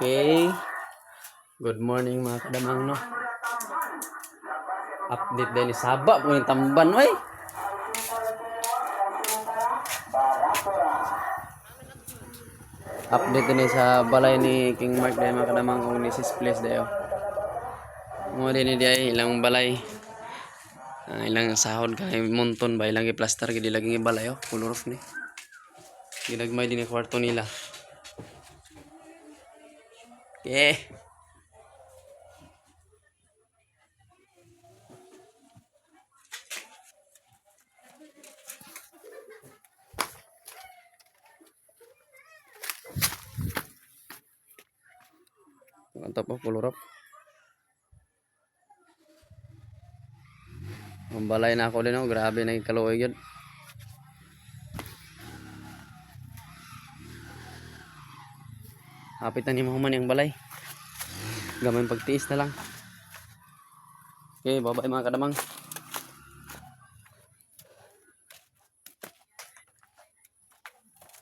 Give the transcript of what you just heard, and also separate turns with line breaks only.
Okay. Good morning mga kadamang no. Update din ni Saba po yung tamban oy. Update din sa balay ni King Mark dahil mga kadamang kung ni sis place dayo. Mo din ni day ilang balay. Ah, ilang sahod kay monton ba ilang i-plaster gid lagi balay oh, full roof ni. Ginagmay din yung kwarto nila. Okay. Mantap po, pulurap. Mambalay na ako din oh. Grabe na yung kaluoy yun. Hapit na ni Mahuman yung balay. Gamay pagtiis na lang. Okay, bye-bye mga kadamang.